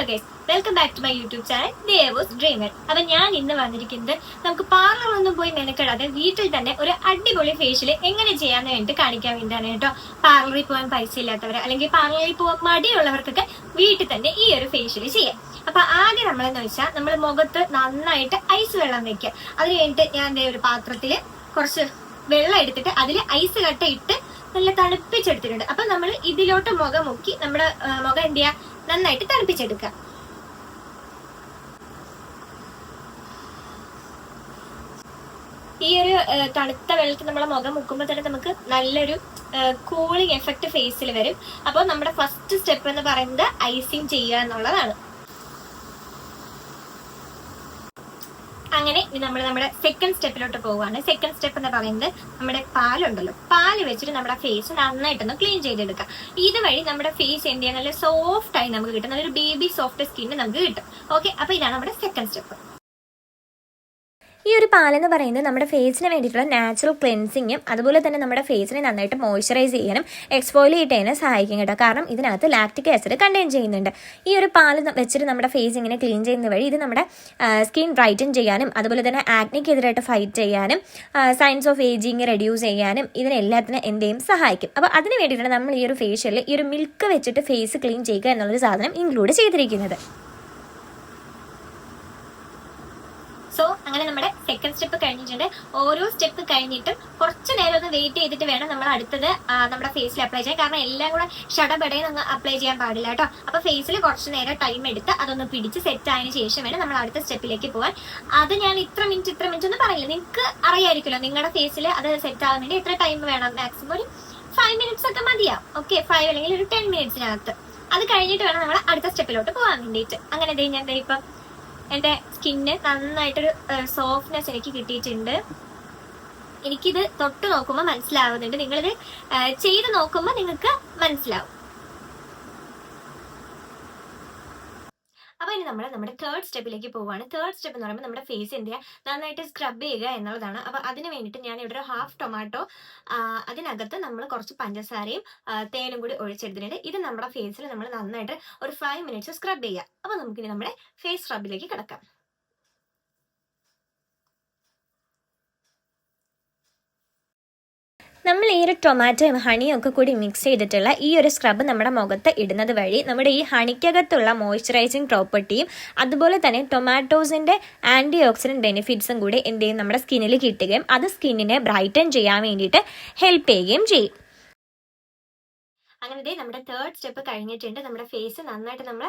Hello welcome back to my YouTube channel Devo's dreamer അപ്പൊ ഞാൻ ഇന്ന് വന്നിരിക്കുന്നത് നമുക്ക് പാർലറൊന്നും പോയി മെനക്കെടാതെ വീട്ടിൽ തന്നെ ഒരു അടിപൊളി ഫേഷ്യൽ എങ്ങനെ ചെയ്യാന്ന് വേണ്ടി കാണിക്കാൻ വേണ്ടിയാണ് കേട്ടോ. പാർലറിൽ പോകാൻ പൈസ ഇല്ലാത്തവർ അല്ലെങ്കിൽ പാർലറിൽ പോകാൻ മടിയുള്ളവർക്കൊക്കെ വീട്ടിൽ തന്നെ ഈ ഒരു ഫേഷ്യൽ ചെയ്യാം. അപ്പൊ ആദ്യം നമ്മളെന്ന് വെച്ചാൽ നമ്മൾ മുഖത്ത് നന്നായിട്ട് ഐസ് വെള്ളം വെക്കുക. അതിന് വേണ്ടിയിട്ട് ഞാൻ ഒരു പാത്രത്തിൽ കുറച്ച് വെള്ളം എടുത്തിട്ട് അതിൽ ഐസ് കട്ട ഇട്ട് നല്ല തണുപ്പിച്ചെടുത്തിട്ടുണ്ട്. അപ്പൊ നമ്മൾ ഇതിലോട്ട് മുഖം മുക്കി നമ്മുടെ മുഖം എന്ത് ചെയ്യുക നന്നായിട്ട് തണുപ്പിച്ചെടുക്കുക ഈ ഒരു തണുത്ത വെള്ളത്തിൽ നമ്മളെ മുഖം മുക്കുമ്പോൾ തന്നെ നമുക്ക് നല്ലൊരു കൂളിംഗ് എഫക്റ്റ് ഫേസിൽ വരും. അപ്പോൾ നമ്മുടെ ഫസ്റ്റ് സ്റ്റെപ്പ് എന്ന് പറയുന്നത് ഐസിങ് ചെയ്യുക എന്നുള്ളതാണ്. അങ്ങനെ ഇനി നമ്മൾ നമ്മുടെ സെക്കൻഡ് സ്റ്റെപ്പിലോട്ട് പോവുകയാണ്. സെക്കൻഡ് സ്റ്റെപ്പ് എന്ന് പറയുന്നത് നമ്മുടെ പാലുണ്ടല്ലോ. പാൽ വെച്ചിട്ട് നമ്മുടെ ഫേസ് നന്നായിട്ടൊന്ന് ക്ലീൻ ചെയ്തെടുക്കുക. ഇതുവഴി നമ്മുടെ ഫേസ് എന്ത് ചെയ്യാൻ നല്ല സോഫ്റ്റ് ആയി നമുക്ക് കിട്ടും. നല്ലൊരു ബേബി സോഫ്റ്റ് സ്കിന്ന് നമുക്ക് കിട്ടും. ഓക്കെ അപ്പൊ ഇതാണ് നമ്മുടെ സെക്കൻഡ് സ്റ്റെപ്പ് ഈ ഒരു പാലെന്ന് പറയുന്നത് നമ്മുടെ ഫേസിന് വേണ്ടിയിട്ടുള്ള നാച്ചുറൽ ക്ലെൻസിങ്ങും അതുപോലെ തന്നെ നമ്മുടെ ഫേസിനെ നന്നായിട്ട് മോയ്സ്ചറൈസ് ചെയ്യാനും എക്സ്പോയിലേറ്റ് ചെയ്യാനും സഹായിക്കും കേട്ടോ. കാരണം ഇതിനകത്ത് ലാക്റ്റിക് ആസിഡ് കണ്ടെയ്ൻ ചെയ്യുന്നുണ്ട്. ഈ ഒരു പാൽ വെച്ചിട്ട് നമ്മുടെ ഫേസ് ഇങ്ങനെ ക്ലീൻ ചെയ്യുന്ന വഴി ഇത് നമ്മുടെ സ്കിൻ ബ്രൈറ്റൻ ചെയ്യാനും അതുപോലെ തന്നെ ആക്നിക്കെതിരായിട്ട് ഫൈറ്റ് ചെയ്യാനും സയൻസ് ഓഫ് ഏജിങ് റെഡ്യൂസ് ചെയ്യാനും ഇതിനെല്ലാത്തിനും എന്തെയും സഹായിക്കും. അപ്പോൾ അതിന് വേണ്ടിയിട്ടാണ് നമ്മൾ ഈ ഒരു ഫേഷ്യലിൽ ഈ ഒരു മിൽക്ക് വെച്ചിട്ട് ഫേസ് ക്ലീൻ ചെയ്യുക എന്നുള്ളൊരു സാധനം ഇൻക്ലൂഡ് ചെയ്തിരിക്കുന്നത് സോ അങ്ങനെ നമ്മുടെ സെക്കൻഡ് സ്റ്റെപ്പ് കഴിഞ്ഞിട്ടുണ്ട്. ഓരോ സ്റ്റെപ്പ് കഴിഞ്ഞിട്ടും കുറച്ച് നേരം ഒന്ന് വെയിറ്റ് ചെയ്തിട്ട് വേണം നമ്മൾ അടുത്തത് നമ്മുടെ ഫേസിൽ അപ്ലൈ ചെയ്യാൻ. കാരണം എല്ലാം കൂടെ ഷടപടയിൽ നിന്ന് അപ്ലൈ ചെയ്യാൻ പാടില്ല കേട്ടോ. അപ്പൊ ഫേസിൽ കുറച്ച് നേരം ടൈം എടുത്ത് അതൊന്ന് പിടിച്ച് സെറ്റ് ആയതിനു ശേഷം വേണം നമ്മൾ അടുത്ത സ്റ്റെപ്പിലേക്ക് പോകാൻ അത് ഞാൻ ഇത്ര മിനിറ്റ് ഇത്ര മിനിറ്റ് ഒന്നും പറയില്ല. നിങ്ങൾക്ക് അറിയായിരിക്കുമല്ലോ നിങ്ങളുടെ ഫേസിൽ അത് സെറ്റ് ആവാൻ വേണ്ടി എത്ര ടൈം വേണം? മാക്സിമം ഒരു ഫൈവ് മിനിറ്റ്സ് ഒക്കെ മതിയാവും. ഓക്കെ ഫൈവ് അല്ലെങ്കിൽ ഒരു ടെൻ മിനിറ്റ്സിനകത്ത് അത് കഴിഞ്ഞിട്ട് വേണം നമ്മൾ അടുത്ത സ്റ്റെപ്പിലോട്ട് പോകാൻ വേണ്ടിയിട്ട്. അങ്ങനെ ഞാൻ ഇപ്പം എന്റെ സ്കിന്ന് നന്നായിട്ടൊരു സോഫ്റ്റ്നെസ് എനിക്ക് കിട്ടിയിട്ടുണ്ട്. എനിക്കിത് തൊട്ട് നോക്കുമ്പോൾ മനസ്സിലാവുന്നുണ്ട്. നിങ്ങളിത് ചെയ്ത് നോക്കുമ്പോൾ നിങ്ങൾക്ക് മനസ്സിലാവും അപ്പൊ ഇനി നമ്മൾ നമ്മുടെ തേർഡ് സ്റ്റെപ്പിലേക്ക് പോവുകയാണ്. തേർഡ് സ്റ്റെപ്പ് എന്ന് പറയുമ്പോൾ നമ്മുടെ ഫേസ് എന്ത് ചെയ്യുക നന്നായിട്ട് സ്ക്രബ് ചെയ്യുക എന്നുള്ളതാണ്. അപ്പോൾ അതിന് വേണ്ടിയിട്ട് ഞാൻ ഇവിടെ ഒരു ഹാഫ് ടൊമാറ്റോ അതിനകത്ത് നമ്മൾ കുറച്ച് പഞ്ചസാരയും തേനും കൂടി ഒഴിച്ചെടുത്തിട്ടുണ്ട്. ഇത് നമ്മുടെ ഫേസിൽ നമ്മൾ നന്നായിട്ട് ഒരു ഫൈവ് മിനിറ്റ്സ് സ്ക്രബ് ചെയ്യുക. അപ്പോൾ നമുക്കിനി നമ്മുടെ ഫേസ് സ്ക്രബിലേക്ക് കിടക്കാം. നമ്മൾ ഈ ഒരു ടൊമാറ്റോയും ഹണിയും ഒക്കെ കൂടി മിക്സ് ചെയ്തിട്ടുള്ള ഈ ഒരു സ്ക്രബ് നമ്മുടെ മുഖത്ത് ഇടുന്നത് വഴി നമ്മുടെ ഈ ഹണിക്കകത്തുള്ള മോയ്സ്ചറൈസിങ് പ്രോപ്പർട്ടിയും അതുപോലെ തന്നെ ടൊമാറ്റോസിന്റെ ആന്റി ഓക്സിഡന്റ് ബെനിഫിറ്റ്സും കൂടി എന്ത് ചെയ്യും നമ്മുടെ സ്കിന്നിൽ കിട്ടുകയും അത് സ്കിന്നിനെ ബ്രൈറ്റൻ ചെയ്യാൻ വേണ്ടിയിട്ട് ഹെൽപ്പ് ചെയ്യുകയും ചെയ്യും. അങ്ങനെ നമ്മുടെ തേർഡ് സ്റ്റെപ്പ് കഴിഞ്ഞിട്ടുണ്ട്. നമ്മുടെ ഫേസ് നന്നായിട്ട് നമ്മൾ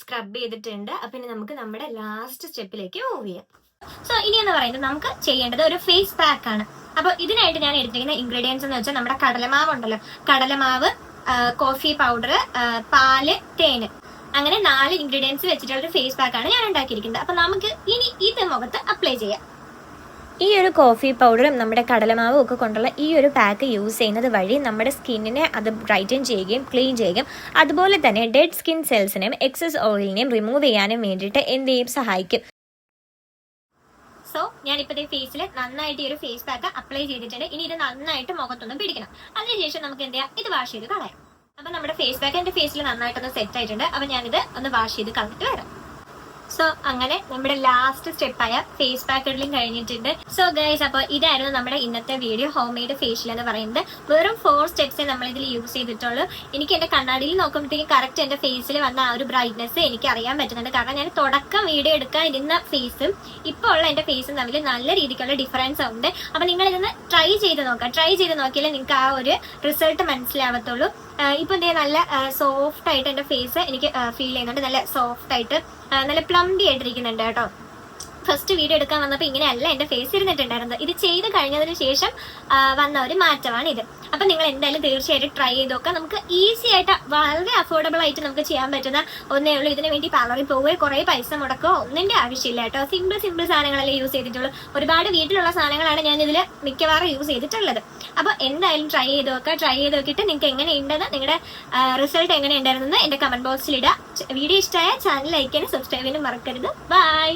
സ്ക്രബ് ചെയ്തിട്ടുണ്ട്. അപ്പം നമുക്ക് നമ്മുടെ ലാസ്റ്റ് സ്റ്റെപ്പിലേക്ക് മൂവ് ചെയ്യാം. സോ ഇനി എന്ന് പറയുന്നത് നമുക്ക് ചെയ്യേണ്ടത് ഒരു ഫേസ് പാക്ക് ആണ്. അപ്പൊ ഇതിനായിട്ട് ഞാൻ എടുത്തിരിക്കുന്ന ഇൻഗ്രീഡിയൻസ് എന്ന് വെച്ചാൽ നമ്മുടെ കടലമാവ് ഉണ്ടല്ലോ. കടലമാവ് കോഫി പൗഡർ പാൽ തേന് അങ്ങനെ നാല് ഇൻഗ്രീഡിയൻസ് വെച്ചിട്ടുള്ള ഒരു ഫേസ് പാക്ക് ആണ് ഞാൻ ഉണ്ടാക്കിയിരിക്കുന്നത്. അപ്പൊ നമുക്ക് ഇനി ഇത് മുഖത്ത് അപ്ലൈ ചെയ്യാം. ഈ ഒരു കോഫി പൗഡറും നമ്മുടെ കടലമാവും ഒക്കെ കൊണ്ടുള്ള ഈ ഒരു പാക്ക് യൂസ് ചെയ്യുന്നത് വഴി നമ്മുടെ സ്കിന്നിനെ അത് ബ്രൈറ്റൻ ചെയ്യുകയും ക്ലീൻ ചെയ്യുകയും അതുപോലെ തന്നെ ഡെഡ് സ്കിൻ സെൽസിനെയും എക്സസ് ഓയിലിനെയും റിമൂവ് ചെയ്യാനും വേണ്ടിയിട്ട് എന്ത് സഹായിക്കും. സോ ഞാൻ ഇപ്പോഴത്തെ ഫേസിൽ നന്നായിട്ട് ഈ ഒരു ഫേസ് പാക്ക് അപ്ലൈ ചെയ്തിട്ടുണ്ട്. ഇനി ഇത് നന്നായിട്ട് മുഖത്തൊന്നും പിടിക്കണം. അതിനുശേഷം നമുക്ക് എന്ത് ചെയ്യാം? ഇത് വാഷ് ചെയ്ത് കളയാം. അപ്പൊ നമ്മുടെ ഫേസ് പാക്ക് എന്റെ ഫേസിൽ നന്നായിട്ടൊന്ന് സെറ്റ് ആയിട്ടുണ്ട്. അപ്പൊ ഞാനിത് ഒന്ന് വാഷ് ചെയ്ത് കളഞ്ഞിട്ട് വരാം. സോ അങ്ങനെ നമ്മുടെ ലാസ്റ്റ് സ്റ്റെപ്പായ ഫേസ് പാക്ക് ഇടലും കഴിഞ്ഞിട്ടുണ്ട്. സോ ഗൈസ് അപ്പോൾ ഇതായിരുന്നു നമ്മുടെ ഇന്നത്തെ വീഡിയോ ഹോം മെയ്ഡ് ഫേഷ്യൽ എന്ന് പറയുന്നത്. വെറും ഫോർ സ്റ്റെപ്സേ നമ്മൾ ഇതിൽ യൂസ് ചെയ്തിട്ടുള്ളൂ. എനിക്ക് എന്റെ കണ്ണാടിയിൽ നോക്കുമ്പോഴത്തേക്കും കറക്റ്റ് എന്റെ ഫേസിൽ വന്ന ആ ഒരു ബ്രൈറ്റ്നെസ് എനിക്ക് അറിയാൻ പറ്റുന്നുണ്ട്. കാരണം ഞാൻ തുടക്കം വീഡിയോ എടുക്കാൻ ഇരുന്ന ഫേസും ഇപ്പോൾ ഉള്ള എന്റെ ഫേസും തമ്മിൽ നല്ല രീതിക്കുള്ള ഡിഫറൻസ് ഉണ്ട്. അപ്പോൾ നിങ്ങൾ ഇതൊന്ന് ട്രൈ ചെയ്ത് നോക്കാം ട്രൈ ചെയ്ത് നോക്കിയാലേ നിങ്ങൾക്ക് ആ ഒരു റിസൾട്ട് മനസ്സിലാവത്തുള്ളൂ. ഇപ്പൊ എന്തേ നല്ല സോഫ്റ്റ് ആയിട്ട് എന്റെ ഫേസ് എനിക്ക് ഫീൽ ചെയ്യുന്നുണ്ട്. നല്ല സോഫ്റ്റ് ആയിട്ട് നല്ല പ്ലംബി ആയിട്ടിരിക്കുന്നുണ്ട് കേട്ടോ. ഫസ്റ്റ് വീഡിയോ എടുക്കാൻ വന്നപ്പോൾ ഇങ്ങനെയല്ല എന്റെ ഫേസ് ഇരുന്നിട്ടുണ്ടായിരുന്നത്. ഇത് ചെയ്ത് കഴിഞ്ഞതിന് ശേഷം വന്ന ഒരു മാറ്റമാണ് ഇത്. അപ്പൊ നിങ്ങൾ എന്തായാലും തീർച്ചയായിട്ടും ട്രൈ ചെയ്ത് നോക്കാം നമുക്ക് ഈസി ആയിട്ട് വളരെ അഫോർഡബിൾ ആയിട്ട് നമുക്ക് ചെയ്യാൻ പറ്റുന്ന ഒന്നേ ഉള്ളൂ. ഇതിന് വേണ്ടി പാർലറിൽ പോവുകയോ കുറേ പൈസ മുടക്കോ ഒന്നിന്റെ ആവശ്യമില്ല കേട്ടോ. സിമ്പിൾ സിമ്പിൾ സാധനങ്ങളല്ലേ യൂസ് ചെയ്തിട്ടുള്ളൂ. ഒരുപാട് വീട്ടിലുള്ള സാധനങ്ങളാണ് ഞാൻ ഇതിൽ മിക്കവാറും യൂസ് ചെയ്തിട്ടുള്ളത്. അപ്പോൾ എന്തായാലും ട്രൈ ചെയ്ത് നോക്കുക. ട്രൈ ചെയ്ത് നോക്കിയിട്ട് നിങ്ങൾക്ക് എങ്ങനെയുണ്ടെന്ന് നിങ്ങളുടെ റിസൾട്ട് എങ്ങനെ എന്റെ കമന്റ് ബോക്സിൽ ഇടുക വീഡിയോ ഇഷ്ടമായ ചാനൽ ലൈക്ക് ചെയ്യാനും സബ്സ്ക്രൈബ് ചെയ്യാനും മറക്കരുത്. ബൈ